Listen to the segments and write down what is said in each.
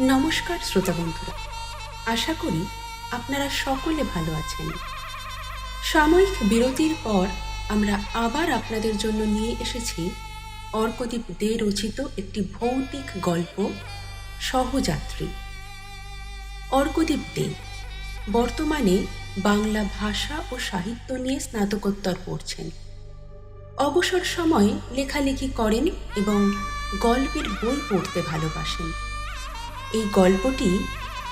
নমস্কার, শ্রোতা বন্ধুরা। আশা করি আপনারা সকলে ভালো আছেন। সাময়িক বিরতির পর আমরা আবার আপনাদের জন্য নিয়ে এসেছি অর্কদীপ দে রচিত একটি ভৌতিক গল্প, সহযাত্রী। অর্কদীপ দে বর্তমানে বাংলা ভাষা ও সাহিত্য নিয়ে স্নাতকোত্তর পড়ছেন। অবসর সময়ে লেখালেখি করেন এবং গল্পের বই পড়তে ভালোবাসেন। এই গল্পটি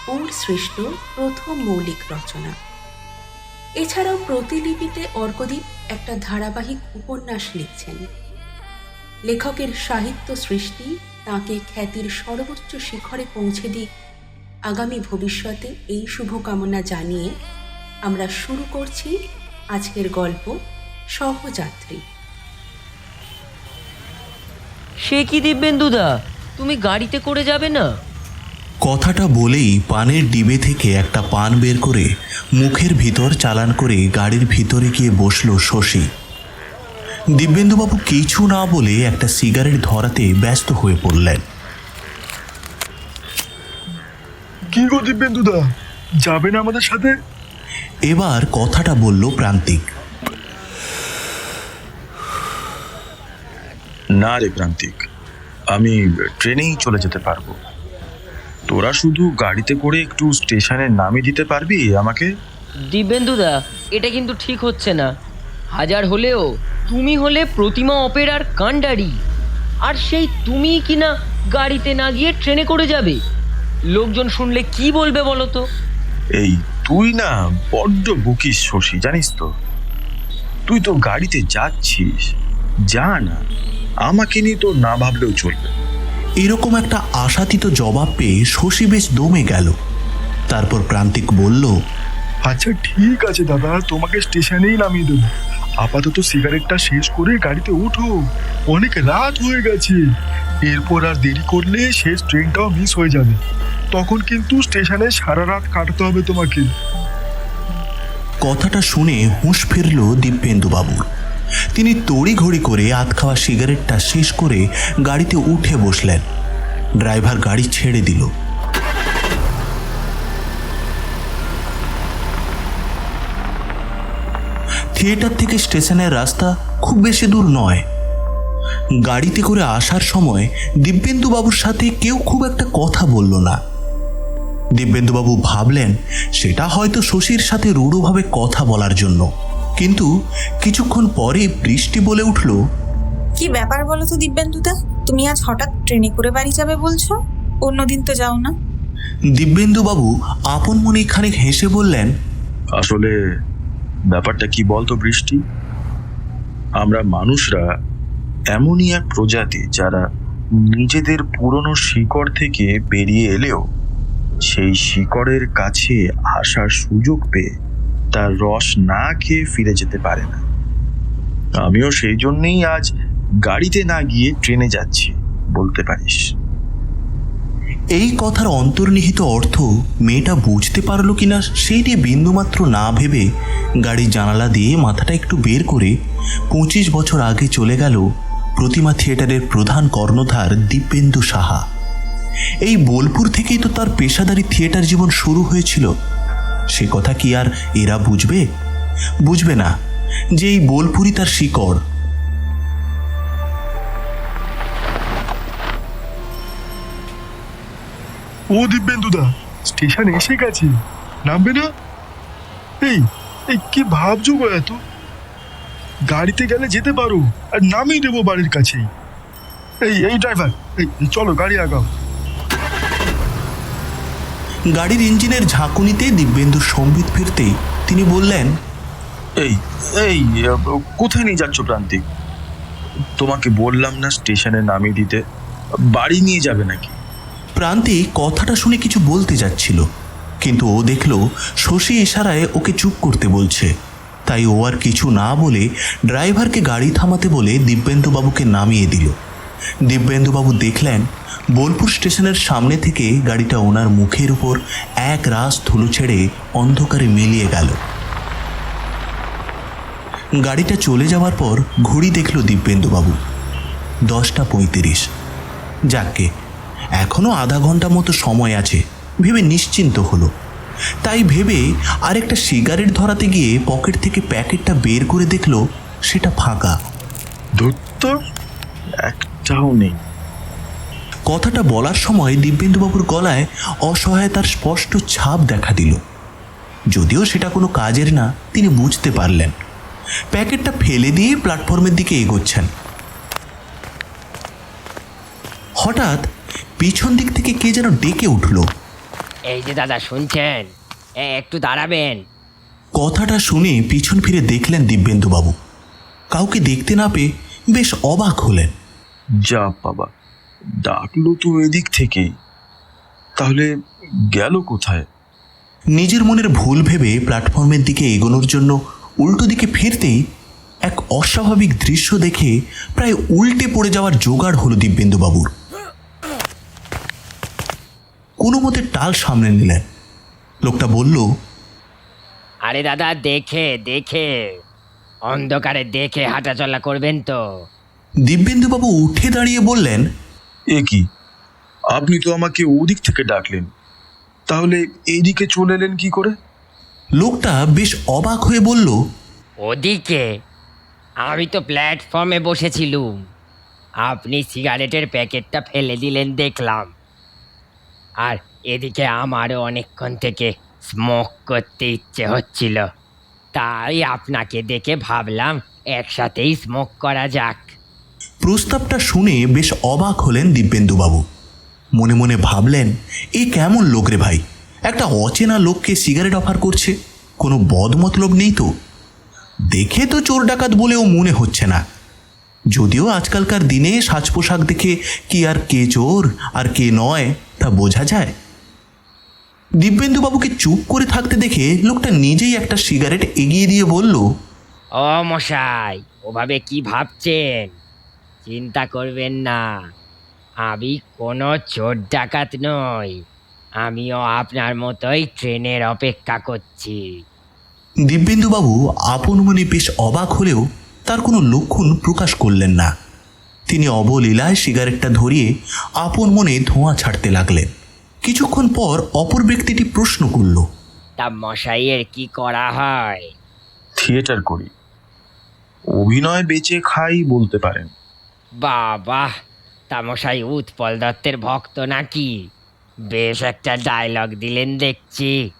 ওর সৃষ্ট প্রথম মৌলিক রচনা। এছাড়াও প্রতিলিপিতে অর্কদ্বীপ একটা ধারাবাহিক উপন্যাস লিখছেন। লেখকের সাহিত্য সৃষ্টি তাকে খ্যাতির সর্বোচ্চ শিখরে পৌঁছে দিক। আগামী ভবিষ্যতে এই শুভকামনা জানিয়ে আমরা শুরু করছি আজকের গল্প সহযাত্রী। সে কি দিব্যেন্দুদা তুমি গাড়িতে করে যাবে না? কথাটা বলেই পানের ডিবে থেকে একটা পান বের করে মুখের ভিতর চালান করে গাড়ির ভিতরে গিয়ে বসল শশী। দিব্যেন্দুবাবু কিছু না বলে একটা সিগারেট ধরাতে ব্যস্ত হয়ে পড়লেন। কি গো দিব্যেন্দুদা যাবে না আমাদের সাথে? এবার কথাটা বলল প্রান্তিক। না রে প্রান্তিক আমি ট্রেনেই চলে যেতে পারব। তোরা শুধু গাড়িতে করে একটু স্টেশনে নামিয়ে দিতে পারবি আমাকে? দিব্যেন্দুদা এটা কিন্তু ঠিক হচ্ছে না। হাজার হলেও তুমি হলে প্রতিমা অপেরার কাণ্ডারি। আর সেই তুমি কিনা গাড়িতে না গিয়ে ট্রেনে করে যাবে? লোকজন শুনলে কি বলবে বলো তো? এই তুই না বড্ড বুকিস শশী জানিস তো। তুই তো গাড়িতে যাচ্ছিস। যা না আমাকে নিয়ে তো না ভাবলেও চলবে এরকম একটা আশাতীত জবাব পেয়ে শশী বেশ দমে গেল। তারপর প্রান্তিক বলল আচ্ছা ঠিক আছে দাদা তোমাকে স্টেশনেই নামিয়ে দেবো। আপাতত সিগারেটটা শেষ করে গাড়িতে উঠো। অনেক রাত হয়ে গেছে। এরপর আর দেরি করলে শেষ ট্রেনটাও মিস হয়ে যাবে। তখন কিন্তু স্টেশনে সারা রাত কাটতে হবে তোমাকে। কথাটা শুনে হুঁশ ফিরল দিব্যেন্দুবাবুর তিনি তড়িঘড়ি করে আত খাওয়া সিগারেটটা শেষ করে গাড়িতে উঠে বসলেন। ড্রাইভার গাড়ি ছেড়ে দিল। থিয়েটার থেকে স্টেশনের রাস্তা খুব বেশি দূর নয়। গাড়িতে করে আসার সময় দিব্যেন্দুবাবুর সাথে কেউ খুব একটা কথা বলল না। দিব্যেন্দুবাবু ভাবলেন, সেটা হয়তো শশীর সাথে রূঢ়ভাবে কথা বলার জন্য। কিন্তু কিছুক্ষণ পরে বৃষ্টি বলে উঠল কি ব্যাপার বলো তো দিব্যেন্দুদা? তুমি আজ হঠাৎ ট্রেনে করে বাড়ি যাবে বলছো? অন্যদিন তো যাও না। দিব্যেন্দুবাবু আপন মনে খানিক হেসে বললেন আসলে ব্যাপারটা কি বলতো বৃষ্টি? আমরা মানুষরা এমনই এক প্রজাতি যারা নিজেদের পুরনো শিকড় থেকে বেরিয়ে এলেও সেই শিকড়ের কাছে আসার সুযোগ পেয়ে তার রস না খেয়ে ফিরে যেতে পারে না। আমিও সেই জন্যেই আজ গাড়িতে না গিয়ে ট্রেনে যাচ্ছি, বলতে পারিস। এই কথার অন্তর্নিহিত অর্থ মেয়েটা বুঝতে পারল কিনা সেই নিয়ে বিন্দুমাত্র না ভেবে গাড়ির জানালা দিয়ে মাথাটা একটু বের করে পঁচিশ বছর আগে চলে গেল প্রতিমা থিয়েটারের প্রধান কর্ণধার দিব্যেন্দু সাহা। এই বোলপুর থেকেই তো তার পেশাদারি থিয়েটার জীবন শুরু হয়েছিল। সে কথা কি আর এরা বুঝবে? বুঝবে না যে এই বোলপুরি তার শিকড়। ও দিব্যেন্দুদা, স্টেশন এসে গেছে। নামবে না? এই এই কি ভাবছ এত? গাড়িতে গেলে যেতে পারো, আর নামিয়ে দেবো বাড়ির কাছেই এই এই ড্রাইভার, এই, চলো গাড়ি আগাও। গাড়ির ইঞ্জিনের ঝাঁকুনিতে দিব্যেন্দুর সম্বিত ফিরতেই তিনি বললেন এই এই কোথায় নিয়ে যাচ্ছ প্রান্তিক তোমাকে বললাম না স্টেশনে নামিয়ে দিতে। বাড়ি নিয়ে যাবে নাকি? প্রান্তি কথাটা শুনে কিছু বলতে যাচ্ছিল কিন্তু ও দেখল শশী ইশারায় ওকে চুপ করতে বলছে। তাই ও আর কিছু না বলে ড্রাইভারকে গাড়ি থামাতে বলে দিব্যেন্দুবাবুকে নামিয়ে দিল। দিব্যেন্দুবাবু দেখলেন বোলপুর স্টেশনের সামনে থেকে গাড়িটা ওনার মুখের উপর এক রাস ধুলো ছেড়ে অন্ধকারে মিলিয়ে গেল। গাড়িটা চলে যাওয়ার পর ঘড়ি দেখল দিব্যেন্দুবাবু। দশটা পঁয়ত্রিশ। যাকে এখনও আধা ঘণ্টা মতো সময় আছে, ভেবে নিশ্চিন্ত হলো। তাই ভেবে আরেকটা সিগারেট ধরাতে গিয়ে পকেট থেকে প্যাকেটটা বের করে দেখল সেটা ফাঁকা। ধূর্ত? একটাও নেই। কথাটা বলার সময় দিব্যেন্দুবাবুর গলায় অসহায়তার স্পষ্ট ছাপ দেখা দিল। যদিও সেটা কোনো কাজের না তিনি বুঝতে পারলেন। প্যাকেটটা ফেলে দিয়ে প্ল্যাটফর্মের দিকে এগোচ্ছেন। হঠাৎ পিছন দিক থেকে কে যেন ডেকে উঠল। এই যে দাদা শুনছেন? একটু দাঁড়াবেন। কথাটা শুনে পিছন ফিরে দেখলেন দিব্যেন্দুবাবু। কাউকে দেখতে না পেয়ে বেশ অবাক হলেন। যা বাবা ডাকলো তো এদিক থেকেই তাহলে গেল কোথায়? নিজের মনের ভুল ভেবে প্ল্যাটফর্মের দিকে এগোনোর জন্য উল্টো দিকে ফিরতেই এক অস্বাভাবিক দৃশ্য দেখে প্রায় উল্টে পড়ে যাওয়ার জোগাড় হলো দিব্যেন্দুবাবুর। কোনো মতে টাল সামনে নিলেন। লোকটা বলল আরে দাদা দেখে দেখে। অন্ধকারে দেখে হাঁটাচলা করবেন তো। দিব্যেন্দুবাবু উঠে দাঁড়িয়ে বললেন এ কি? আপনি তো আমাকে ওদিক থেকে ডাকলেন। তাহলে এইদিকে চলে এলেন কি করে? লোকটা বেশ অবাক হয়ে বলল ওদিকে? আমি তো প্ল্যাটফর্মে বসেছিলুম। আপনি সিগারেটের প্যাকেটটা ফেলে দিলেন দেখলাম। আর এদিকে আমারও অনেকক্ষণ থেকে স্মোক করতে ইচ্ছে হচ্ছিল। তাই আপনাকে দেখে ভাবলাম একসাথেই স্মোক করা যাক। প্রস্তাবটা শুনে বেশ অবাক হলেন দিব্যেন্দুবাবু। মনে মনে ভাবলেন, এ কেমন লোক রে ভাই? একটা অচেনা লোককে সিগারেট অফার করছে? কোনো বদমতলব নেই তো? দেখে তো চোর ডাকাত বলেও মনে হচ্ছে না। যদিও আজকালকার দিনে সাজ পোশাক দেখে কি আর কে চোর আর কে নয়, তা বোঝা যায়। দিব্যেন্দুবাবুকে চুপ করে থাকতে দেখে লোকটা নিজেই একটা সিগারেট এগিয়ে দিয়ে বলল, ও মশাই, ওভাবে কি ভাবছেন? চিন্তা করবেন না। আমি কোনো চোর ডাকাত নই। আমিও আপনার মতোই ট্রেনের অপেক্ষা করছি। দিব্যেন্দুবাবু আপন মনে বেশ অবাক হলেও তার কোনো লক্ষণ প্রকাশ করলেন না। তিনি অবলীলায় সিগারেটটা ধরিয়ে আপন মনে ধোঁয়া ছাড়তে লাগলেন। কিছুক্ষণ পর অপর ব্যক্তিটি প্রশ্ন করল তা মশাইয়ের কি করা হয়? থিয়েটার করি। অভিনয় বেচে খাই বলতে পারেন। বাবা তা মশাই উৎপল দত্তের ভক্ত নাকি? বেশ একটা ডায়লগ দিলেন দেখছি।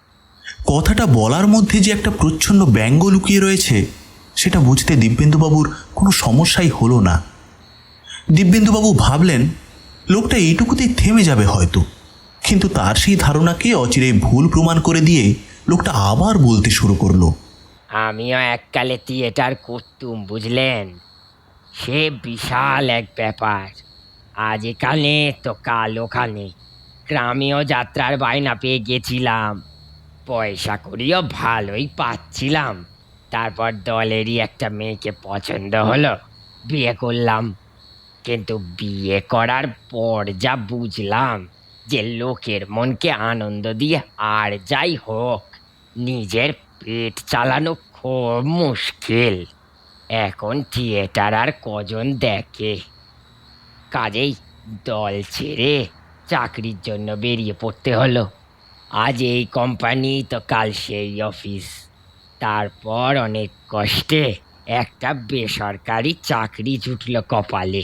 কথাটা বলার মধ্যে যে একটা প্রচ্ছন্ন ব্যঙ্গ লুকিয়ে রয়েছে সেটা বুঝতে দিব্যেন্দুবাবুর কোনো সমস্যাই হলো না। দিব্যেন্দুবাবু ভাবলেন লোকটা এইটুকুতেই থেমে যাবে হয়তো। কিন্তু তার সেই ধারণাকে অচিরে ভুল প্রমাণ করে দিয়ে লোকটা আবার বলতে শুরু করল। আমিও এককালে থিয়েটার করতুম বুঝলেন? সে বিশাল এক ব্যাপার। আজ এখানে তো কাল ওখানে গ্রামেও যাত্রার বায়না পেয়ে গেছিলাম। পয়সা করিও ভালোই পাচ্ছিলাম। তারপর দলেরই একটা মেয়েকে পছন্দ হলো, বিয়ে করলাম। কিন্তু বিয়ে করার পর যা বুঝলাম যে লোকের মনকে আনন্দ দিয়ে আর যাই হোক, নিজের পেট চালানো খুব মুশকিল। এখন থিয়েটার আর কজন দেখে? কাজেই দল ছেড়ে চাকরির জন্য বেরিয়ে পড়তে হলো। আজ এই কোম্পানি তো কাল সেই অফিস তারপর অনেক কষ্টে একটা বেসরকারি চাকরি জুটল কপালে।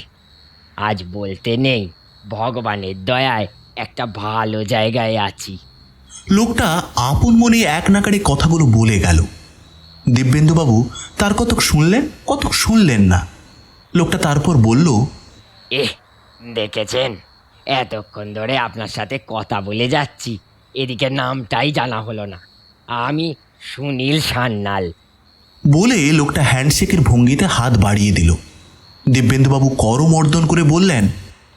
আজ বলতে নেই, ভগবানের দয়ায় একটা ভালো জায়গায় আছি। লোকটা আপন মনে এক নাকারে কথাগুলো বলে গেল। দিব্যেন্দুবাবু তার কতক শুনলেন কতক শুনলেন না। লোকটা তারপর বলল এহ দেখেছেন? এতক্ষণ ধরে আপনার সাথে কথা বলে যাচ্ছি। এদিকে নামটাই জানা হলো না। আমি সুনীল সান্যাল। বলে লোকটা হ্যান্ডশেকের ভঙ্গিতে হাত বাড়িয়ে দিল। দিব্যেন্দুবাবু করমর্দন করে বললেন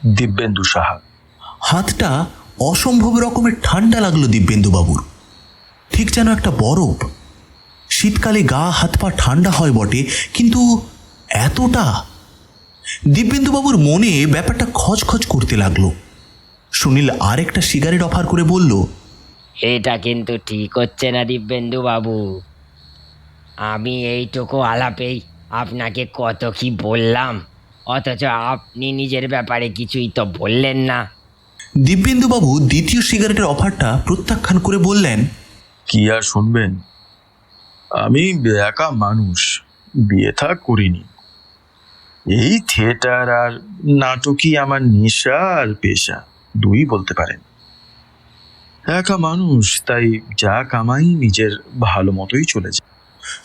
দিব্যেন্দু সাহা। হাতটা অসম্ভব রকমের ঠান্ডা লাগল দিব্যেন্দুবাবুর। ঠিক যেন একটা বরফ। শীতকালে গা হাত পা ঠান্ডা হয় বটে কিন্তু এতটা? দিব্যেন্দুবাবুর মনে ব্যাপারটা খচখচ করতে লাগল। সুনীল আরেকটা সিগারেট অফার করে বলল এটা কিন্তু ঠিক হচ্ছে না দিব্যেন্দু বাবু আমি এইটুকু আলাপেই আপনাকে কত কি বললাম অথচ আপনি নিজের ব্যাপারে কিছুই তো বললেন না। দিব্যেন্দুবাবু দ্বিতীয় সিগারেটের অফারটা প্রত্যাখ্যান করে বললেন কি আর শুনবেন? আমি একা মানুষ বিয়ে থা করিনি। এই থিয়েটার আর নাটকই আমার নেশা আর পেশা দুই বলতে পারেন। একা মানুষ তাই যা কামাই নিজের ভালো মতোই চলে যায়।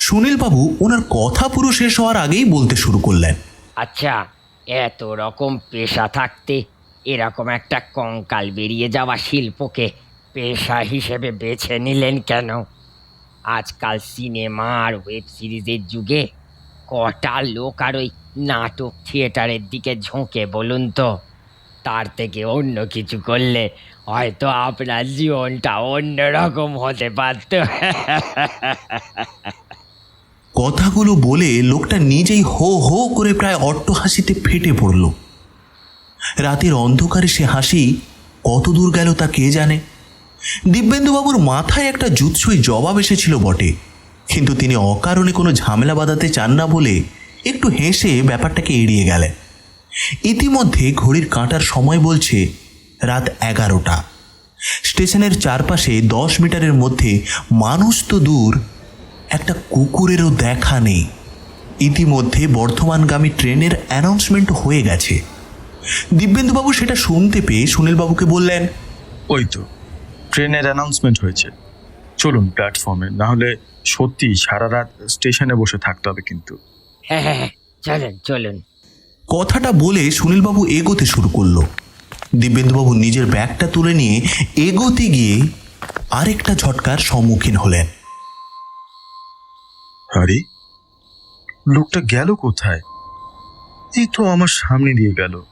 সুনীলবাবু ওনার কথা পুরো শেষ হওয়ার আগেই বলতে শুরু করলেন। আচ্ছা এত রকম পেশা থাকতে এরকম একটা কঙ্কাল বেরিয়ে যাওয়া শিল্পকে পেশা হিসেবে বেছে নিলেন কেন? আজকাল সিনেমা আর ওয়েব সিরিজের যুগে কটা লোক আর ওই নাটক থিয়েটারের দিকে ঝোঁকে, বলুন তো? তার থেকে অন্য কিছু করলে হয়তো আপনার জীবনটা অন্যরকম হতে পারত। কথাগুলো বলে লোকটা নিজেই হো হো করে প্রায় অট্ট হাসিতে ফেটে পড়ল। রাতের অন্ধকারে সে হাসি কত দূর গেল তা কে জানে? দিব্যেন্দুবাবুর মাথায় একটা জুৎসই জবাব এসেছিল বটে। কিন্তু তিনি অকারণে কোনো ঝামেলা বাঁধাতে চান না বলে একটু হেসে ব্যাপারটাকে এড়িয়ে গেলেন। ইতিমধ্যে ঘড়ির কাঁটার সময় বলছে, রাত এগারোটা। স্টেশনের চারপাশে দশ মিটারের মধ্যে মানুষ তো দূর, একটা কুকুরেরও দেখা নেই। ইতিমধ্যে বর্ধমানগামী ট্রেনের অ্যানাউন্সমেন্ট হয়ে গেছে। দিব্যেন্দুবাবু সেটা শুনতে পেয়ে সুনীলবাবুকে বললেন, ওই তো। ট্রেনের অ্যানাউন্সমেন্ট হয়েছে। চলুন প্ল্যাটফর্মে না হলে সত্যি সারা রাত স্টেশনে বসে থাকতে হবে কিন্তু। হ্যাঁ হ্যাঁ হ্যাঁ, চলুন চলুন। কথাটা বলে সুনীলবাবু এগোতে শুরু করল। দিব্যেন্দুবাবু নিজের ব্যাগটা তুলে নিয়ে এগোতে গিয়ে আরেকটা ঝটকার সম্মুখীন হলেন। আরে লোকটা গেল কোথায়? এই তো আমার সামনে দিয়ে গেল।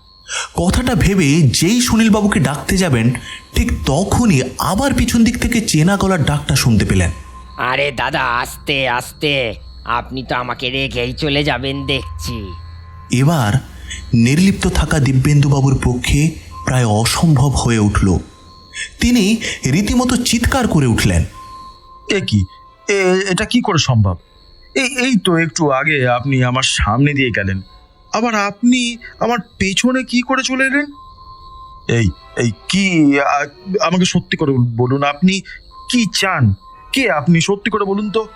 কথাটা ভেবে যেই সুনীলবাবুকে ডাকতে যাবেন ঠিক তখনই আবার পিছন দিক থেকে চেনা গলার ডাকটা শুনতে পেলেন। আরে দাদা আস্তে আস্তে। আপনি তো আমাকে রেখেই চলে যাবেন দেখছি। এবার নির্লিপ্ত থাকা দিব্যেন্দুবাবুর পক্ষে প্রায় অসম্ভব হয়ে উঠল। তিনি রীতিমতো চিৎকার করে উঠলেন। এ কি? এ- এটা কি করে সম্ভব? এই এই তো একটু আগে আপনি আমার সামনে দিয়ে গেলেন। আবার আপনি আমার পেছনে কি করে চলে এলেন? এই এই কি আমাকে সত্যি করে বলুন আপনি কি চান? কে আপনি? সত্যি করে বলুন তো।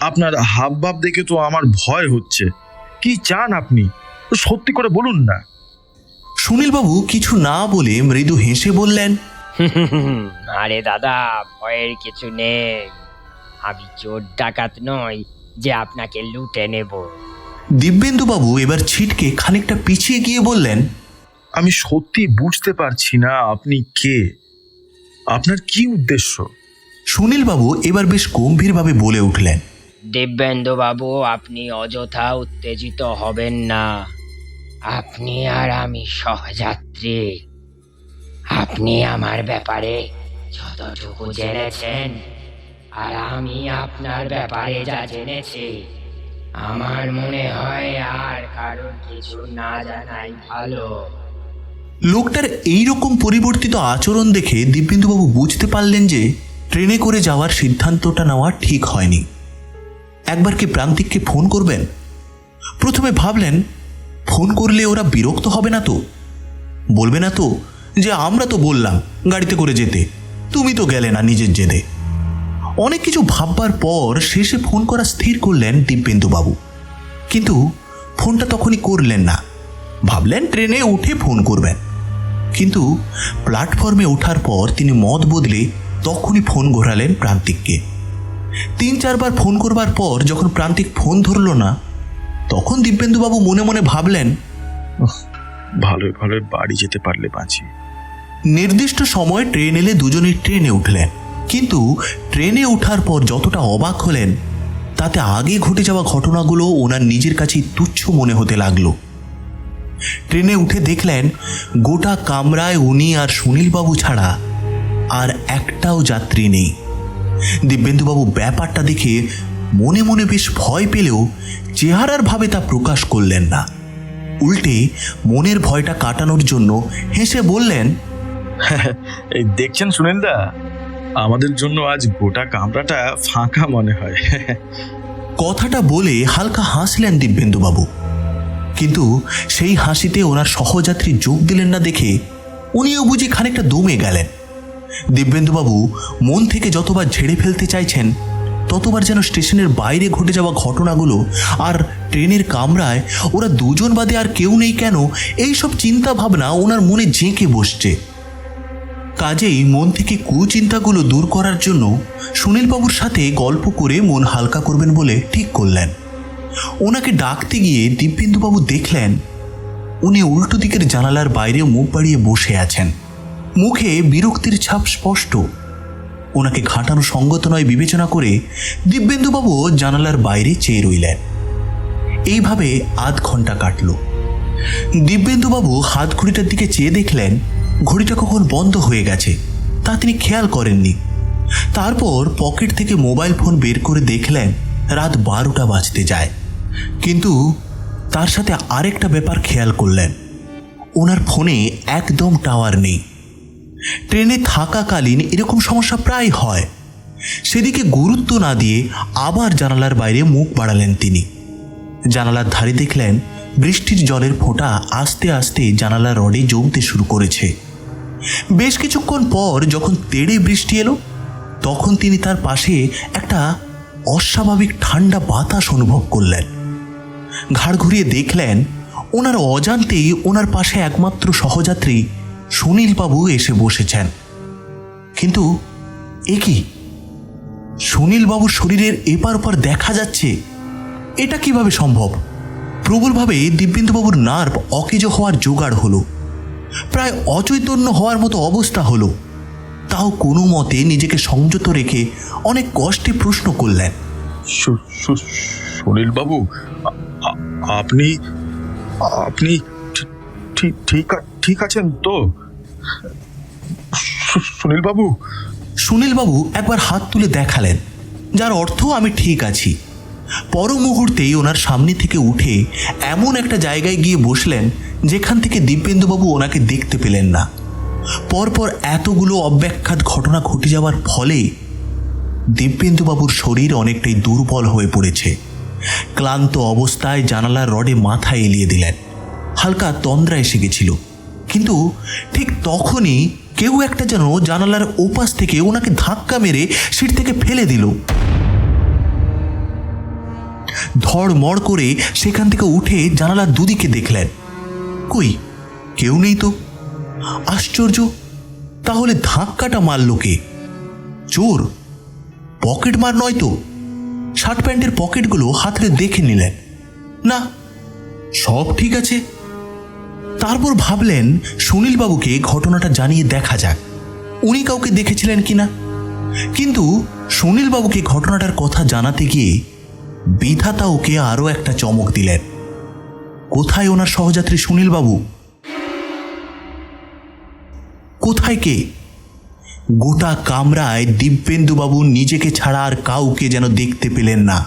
আপনার হাব ভাব দেখে তো আমার ভয় হচ্ছে। কি চান আপনি? সত্যি করে বলুন না। সুনীলবাবু কিছু না বলে মৃদু হেসে বললেন আরে দাদা ভয়ের কিছু নেই। আমি চোর ডাকাত নই যে আপনাকে লুটে নেব। দিব্যেন্দুবাবু এবার ছিটকে খানিকটা পিছিয়ে গিয়ে বললেন আমি সত্যি বুঝতে পারছি না আপনি কে। আপনার কি উদ্দেশ্য? সুনীলবাবু এবার বেশ গম্ভীরভাবে বলে উঠলেন দিব্যেন্দুবাবু আপনি অযথা উত্তেজিত হবেন না। আপনি আর আমি সহযাত্রী। আপনি আমার ব্যাপারে যতটুকু জেনেছেন আর আমি আপনার ব্যাপারে যা জেনেছি আমার মনে হয় আর কারোর কিছু না জানাই ভালো। লোকটার এইরকম পরিবর্তিত আচরণ দেখে দিব্যেন্দুবাবু বুঝতে পারলেন যে ট্রেনে করে যাওয়ার সিদ্ধান্তটা নেওয়া ঠিক হয়নি। একবার কি প্রান্তিককে ফোন করবেন? প্রথমে ভাবলেন, ফোন করলে ওরা বিরক্ত হবে না তো? বলবে না তো যে আমরা তো বললাম গাড়িতে করে যেতে। তুমি তো গেলে না নিজের জেদে। অনেক কিছু ভাববার পর শেষে ফোন করা স্থির করলেন দিব্যেন্দুবাবু কিন্তু ফোনটা তখনই করলেন না। ভাবলেন ট্রেনে উঠে ফোন করবেন। কিন্তু প্ল্যাটফর্মে ওঠার পর তিনি মত বদলে তখনই ফোন ঘোরালেন প্রান্তিককে। তিন চারবার ফোন করবার পর যখন প্রান্তিক ফোন ধরল না তখন দিব্যেন্দুবাবু মনে মনে ভাবলেন ভালো ভালো বাড়ি যেতে পারলে বাঁচি। নির্দিষ্ট সময়ে ট্রেন এলে দুজনেই ট্রেনে উঠলেন। কিন্তু ট্রেনে ওঠার পর যতটা অবাক হলেন, তাতে আগে ঘটে যাওয়া ঘটনাগুলো ওনার নিজের কাছেই তুচ্ছ মনে হতে লাগল। ট্রেনে উঠে দেখলেন, গোটা কামরায় উনি আর সুনীলবাবু ছাড়া আর একটাও যাত্রী নেই। দিব্যেন্দুবাবু ব্যাপারটা দেখে মনে মনে বেশ ভয় পেলেও চেহারার ভাবে তা প্রকাশ করলেন না। উল্টে মনের ভয়টা কাটানোর জন্য হেসে বললেন দেখছেন সুনীলদা? আমাদের জন্য আজ গোটা কামরাটা ফাঁকা মনে হয়। কথাটা বলে হালকা হাসলেন দিব্যেন্দুবাবু। কিন্তু সেই হাসিতে ওনার সহযাত্রী যোগ দিলেন না দেখে উনিও বুঝি খানিকটা দমে গেলেন। দিব্যেন্দুবাবু মন থেকে যতবার ঝেড়ে ফেলতে চাইছেন, ততবার যেন স্টেশনের বাইরে ঘটে যাওয়া ঘটনাগুলো আর ট্রেনের কামরায় ওরা দুজন বাদে আর কেউ নেই কেন এই সব চিন্তা ভাবনা ওনার মনে জেঁকে বসছে। কাজেই মন থেকে কুচিন্তাগুলো দূর করার জন্য সুনীলবাবুর সাথে গল্প করে মন হালকা করবেন বলে ঠিক করলেন। ওনাকে ডাকতে গিয়ে দিব্যেন্দুবাবু দেখলেন, উনি উল্টো দিকের জানালার বাইরে মুখ বাড়িয়ে বসে আছেন। মুখে বিরক্তির ছাপ স্পষ্ট। ওনাকে ঘাটানো সঙ্গত নয় বিবেচনা করে দিব্যেন্দুবাবু জানালার বাইরে চেয়ে রইলেন। এইভাবে আধ ঘণ্টা কাটল। দিব্যেন্দুবাবু হাত ঘড়িটার দিকে চেয়ে দেখলেন ঘড়িটা কখন বন্ধ হয়ে গেছে, তা তিনি খেয়াল করেননি। তারপর পকেট থেকে মোবাইল ফোন বের করে দেখলেন রাত বারোটা বাজতে যায়। কিন্তু তার সাথে আরেকটা ব্যাপার খেয়াল করলেন। ওনার ফোনে একদম টাওয়ার নেই। ট্রেনে থাকাকালীন এরকম সমস্যা প্রায় হয়। সেদিকে গুরুত্ব না দিয়ে আবার জানালার বাইরে মুখ বাড়ালেন তিনি। জানালার ধারে দেখলেন বৃষ্টির জলের ফোঁটা আস্তে আস্তে জানালার রডে জমতে শুরু করেছে। বেশ কিছুক্ষণ পর যখন তেড়ে বৃষ্টি এলো, তখন তিনি তার পাশে একটা অস্বাভাবিক ঠান্ডা বাতাস অনুভব করলেন। ঘাড় ঘুরিয়ে দেখলেন, ওনার অজান্তেই ওনার পাশে একমাত্র সহযাত্রী সুনীলবাবু এসে বসেছেন। কিন্তু এ কি? সুনীলবাবুর শরীরের এপার ওপার দেখা যাচ্ছে। এটা কীভাবে সম্ভব? প্রবলভাবে দিব্যেন্দুবাবুর নার্ভ অকেজো হওয়ার জোগাড় হলো। প্রায় অচৈতন্য হওয়ার মতো অবস্থা হলো। তাও কোনো মতে নিজেকে সংযত রেখে অনেক কষ্টে প্রশ্ন করলেন। সুনীল বাবু আপনি আপনি ঠিক- ঠিক আছেন তো? সুনীল বাবু সুনীলবাবু একবার হাত তুলে দেখালেন যার অর্থ আমি ঠিক আছি। পর মুহূর্তেই ওনার সামনে থেকে উঠে এমন একটা জায়গায় গিয়ে বসলেন যেখান থেকে দিব্যেন্দুবাবু ওনাকে দেখতে পেলেন না। পরপর এতগুলো অব্যাখ্যাত ঘটনা ঘটে যাওয়ার ফলে দিব্যেন্দুবাবুর শরীর অনেকটাই দুর্বল হয়ে পড়েছে। ক্লান্ত অবস্থায় জানালার রডে মাথা এলিয়ে দিলেন। হালকা তন্দ্রা এসে গেছিল। কিন্তু ঠিক তখনই কেউ একটা যেন জানালার ওপাশ থেকে ওনাকে ধাক্কা মেরে সিট থেকে ফেলে দিল। ধড় মড় করে সেখান থেকে উঠে জানালার দুদিকে দেখলেন। কই? কেউ নেই তো। আশ্চর্য, তাহলে ধাক্কাটা মারল কে? চোর, পকেট মার নয় তো। শার্ট প্যান্টের পকেটগুলো হাতরে দেখে নিলেন। না, সব ঠিক আছে। তারপর ভাবলেন সুনীলবাবুকে ঘটনাটা জানিয়ে দেখা যাক। উনি কাউকে দেখেছিলেন কিনা কিন্তু সুনীলবাবুকে ঘটনাটার কথা জানাতে গিয়ে বিধাতা ওকে আরও একটা চমক দিলেন। কোথায় ওনার সহযাত্রী সুনীলবাবু? কোথায় কে? গোটা কামরায় দিব্যেন্দুবাবু নিজেকে ছাড়া আর কাউকে যেন দেখতে পেলেন না।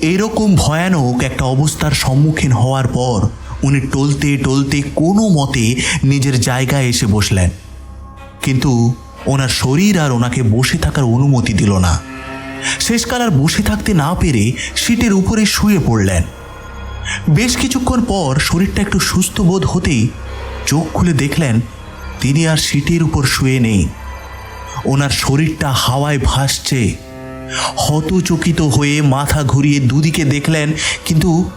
এরকম ভয়ানক একটা অবস্থার সম্মুখীন হওয়ার পর উনি টলতে টলতে কোনো মতে নিজের জায়গায় এসে বসলেন। কিন্তু ওনার শরীর আর ওনাকে বসে থাকার অনুমতি দিল না। শেষকাল আর বসে থাকতে না পেরে সিটের উপরে শুয়ে পড়লেন। বেশ কিছুক্ষণ পর শরীরটা একটু সুস্থ বোধ হতেই চোখ খুলে দেখলেন তিনি আর সিটের উপর শুয়ে নেই। ওনার শরীরটা হাওয়ায় ভাসছে। হতচকিত হয়ে মাথা ঘুরিয়ে দুদিকে দেখলেন, কিন্তু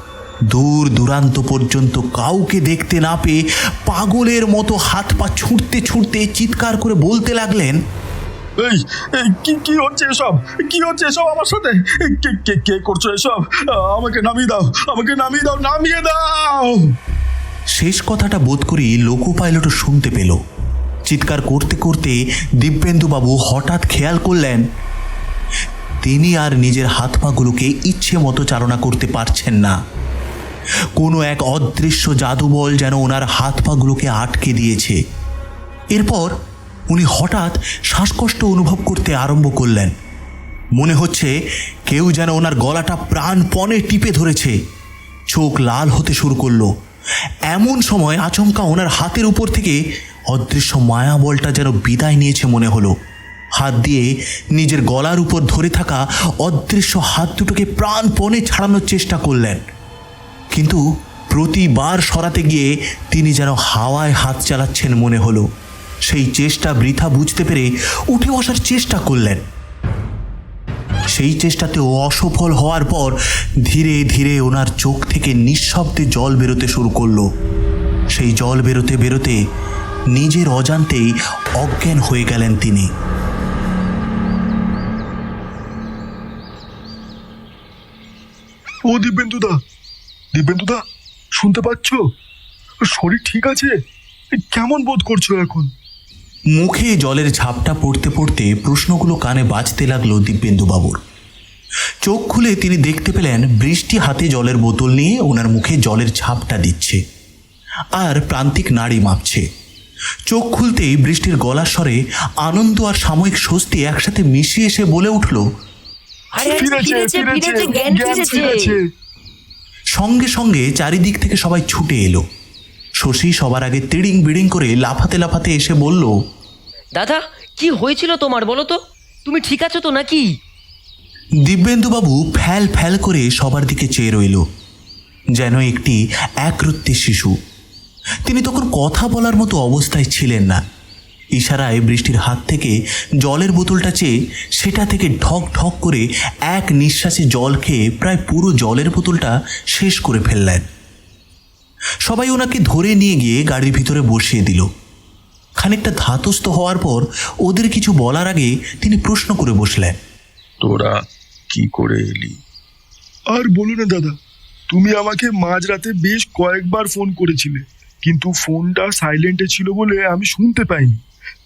দূর দূরান্ত পর্যন্ত কাউকে দেখতে না পেয়ে পাগলের মতো হাত পা ছুটতে ছুটতে চিৎকার করে বলতে লাগলেন এই কি কি হচ্ছে এসব? কি হচ্ছে এসব আমার সাথে? কে কে কে করছ এসব? আমাকে নামিয়ে দাও, আমাকে নামিয়ে দাও নামিয়ে দাও! শেষ কথাটা বোধ করি লোকো পাইলটও শুনতে পেল। চিৎকার করতে করতে দিব্যেন্দুবাবু হঠাৎ খেয়াল করলেন, তিনি আর নিজের হাত পাগুলোকে ইচ্ছে মতো চালনা করতে পারছেন না। কোনো এক অদৃশ্য জাদুবল যেন ওনার হাত পাগুলোকে আটকে দিয়েছে। এরপর উনি হঠাৎ শ্বাসকষ্ট অনুভব করতে আরম্ভ করলেন। মনে হচ্ছে কেউ যেন ওনার গলাটা প্রাণপণে টিপে ধরেছে। চোখ লাল হতে শুরু করল। এমন সময় আচমকা ওনার হাতের উপর থেকে অদৃশ্য মায়া বলটা যেন বিদায় নিয়েছে মনে হলো। হাত দিয়ে নিজের গলার উপর ধরে থাকা অদৃশ্য হাত দুটোকে প্রাণপণে ছাড়ানোর চেষ্টা করলেন। কিন্তু প্রতিবার সরাতে গিয়ে তিনি যেন হাওয়ায় হাত চালাচ্ছেন মনে হলো। সেই চেষ্টা বৃথা বুঝতে পেরে উঠে বসার চেষ্টা করলেন। সেই চেষ্টাতেও অসফল হওয়ার পর ধীরে ধীরে ওনার চোখ থেকে নিঃশব্দে জল বেরোতে শুরু করল। সেই জল বেরোতে বেরোতে নিজের অজান্তেই অজ্ঞান হয়ে গেলেন তিনি। ও দিব্যেন্দুদা দিব্যেন্দুদা, শুনতে পাচ্ছ? শরীর ঠিক আছে? কেমন বোধ করছ এখন? মুখে জলের ঝাপটা পড়তে পড়তে প্রশ্নগুলো কানে বাজতে লাগল দিব্যেন্দুবাবুর। চোখ খুলে তিনি দেখতে পেলেন বৃষ্টি হাতে জলের বোতল নিয়ে ওনার মুখে জলের ঝাপটা দিচ্ছে আর প্রান্তিক নাড়ি মাপছে। চোখ খুলতেই বৃষ্টির গলার স্বরে আনন্দ আর সাময়িক স্বস্তি একসাথে মিশিয়ে এসে বলে উঠল সঙ্গে সঙ্গে চারিদিক থেকে সবাই ছুটে এলো। শশী সবার আগে তিড়িং বিড়িং করে লাফাতে লাফাতে এসে বলল দাদা কি হয়েছিল তোমার বলো তো? তুমি ঠিক আছো তো নাকি? দিব্যেন্দুবাবু ফ্যাল ফ্যাল করে সবার দিকে চেয়ে রইল যেন একটি একরত্তি শিশু। তিনি তখন কথা বলার মতো অবস্থায় ছিলেন না। ইশারায় বৃষ্টির হাত থেকে জলের বোতলটা চেয়ে সেটা থেকে ঢক ঢক করে এক নিঃশ্বাসে জল খেয়ে প্রায় পুরো জলের বোতলটা শেষ করে ফেললেন। সবাই ওনাকে ধরে নিয়ে গিয়ে গাড়ির ভিতরে বসিয়ে দিল। খানিকটা ধাতস্থ হওয়ার পর ওদের কিছু বলার আগে তিনি প্রশ্ন করে বসলেন। তোরা কি করে এলি? আর বলো না দাদা তুমি আমাকে মাঝরাতে বেশ কয়েকবার ফোন করেছিলে কিন্তু ফোনটা সাইলেন্টে ছিল বলে আমি শুনতে পাইনি।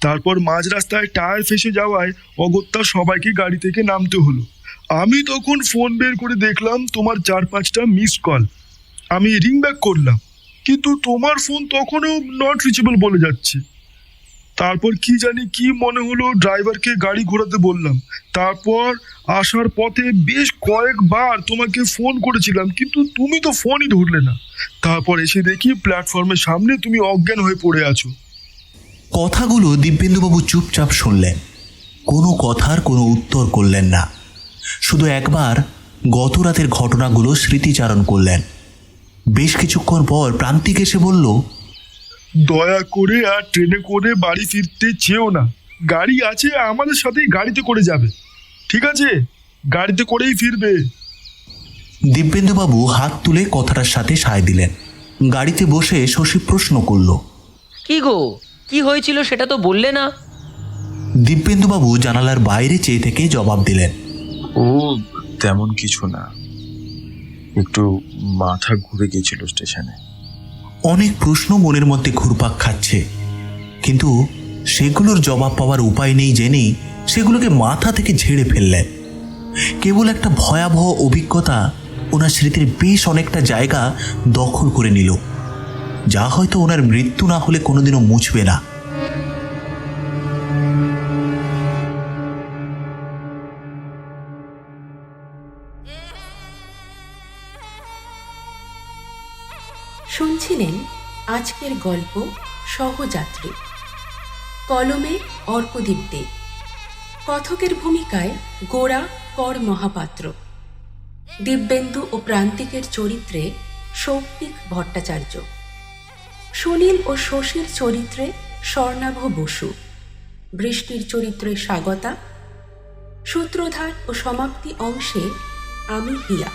তারপর মাঝ রাস্তায় টায়ার ফেসে যাওয়ায় অগত্যা সবাইকে গাড়ি থেকে নামতে হলো। আমি তখন ফোন বের করে দেখলাম তোমার চার পাঁচটা মিস কল। আমি রিং ব্যাক করলাম। কিন্তু তোমার ফোন তখনও নট রিচেবল বলে যাচ্ছে। তারপর কি জানি কি মনে হলো ড্রাইভারকে গাড়ি ঘোরাতে বললাম। তারপর আসার পথে বেশ কয়েকবার তোমাকে ফোন করেছিলাম, কিন্তু তুমি তো ফোনই ধরলে না। তারপর এসে দেখি প্ল্যাটফর্মের সামনে তুমি অজ্ঞান হয়ে পড়ে আছো। কথাগুলো দিব্যেন্দুবাবু চুপচাপ শুনলেন। কোনো কথার কোনো উত্তর করলেন না। শুধু একবার গত রাতের ঘটনাগুলো স্মৃতিচারণ করলেন। বেশ কিছুক্ষণ পর প্রান্তিক এসে বলল দয়া করে আর ট্রেনে করে বাড়ি ফিরতে চেয়েও না। গাড়ি আছে আমাদের সাথেই গাড়িতে করে যাবে। ঠিক আছে? গাড়িতে করেই ফিরবে। দিব্যেন্দুবাবু হাত তুলে কথাটার সাথে সায় দিলেন। গাড়িতে বসে শশী প্রশ্ন করল কি গো? কি হয়েছিল সেটা তো বললে না? দিব্যেন্দুবাবু জানালার বাইরে চেয়ে থেকে জবাব দিলেন ও তেমন কিছু না। একটু মাথা ঘুরে গেছিল স্টেশনে। অনেক প্রশ্ন মনের মধ্যে ঘুরপাক খাচ্ছে। কিন্তু সেগুলোর জবাব পাওয়ার উপায় নেই জেনেই সেগুলোকে মাথা থেকে ঝেড়ে ফেললেন। কেবল একটা ভয়াবহ অভিজ্ঞতা ওনার স্মৃতির বেশ অনেকটা জায়গা দখল করে নিল। যা হয়তো ওনার মৃত্যু না হলে কোনোদিনও মুছবে না। আজকের গল্প সহযাত্রী। কলমে অর্কদীপ দে। কথকের ভূমিকায় গোড়া কর মহাপাত্র। দিব্যেন্দু ও প্রান্তিকের চরিত্রে সৌপ্তিক ভট্টাচার্য। সুনীল ও শশীর চরিত্রে স্বর্ণাভ বসু। বৃষ্টির চরিত্রে স্বাগতা। সূত্রধার ও সমাপ্তি অংশে আমি হিয়া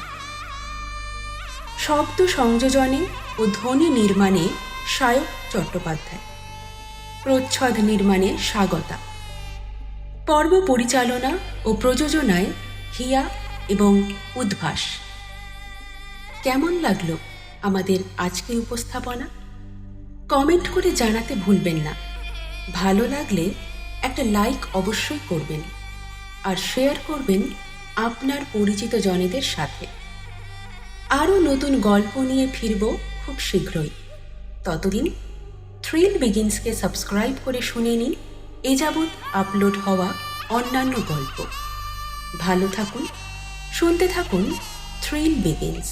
শব্দ সংযোজনে ও ধ্বনি নির্মাণে সায়ক চট্টোপাধ্যায়। প্রচ্ছদ নির্মাণে স্বাগতা। পর্ব পরিচালনা ও প্রযোজনায় হিয়া এবং উদ্ভাস। কেমন লাগল আমাদের আজকের উপস্থাপনা? কমেন্ট করে জানাতে ভুলবেন না। ভালো লাগলে একটা লাইক অবশ্যই করবেন আর শেয়ার করবেন আপনার পরিচিত জনেদের সাথে। আরও নতুন গল্প নিয়ে ফিরব খুব শীঘ্রই। ততদিন থ্রিল বিগিনসকে সাবস্ক্রাইব করে শুনে নিন। এ যাবৎ আপলোড হওয়া অন্যান্য গল্প। ভালো থাকুন, শুনতে থাকুন থ্রিল বিগিনস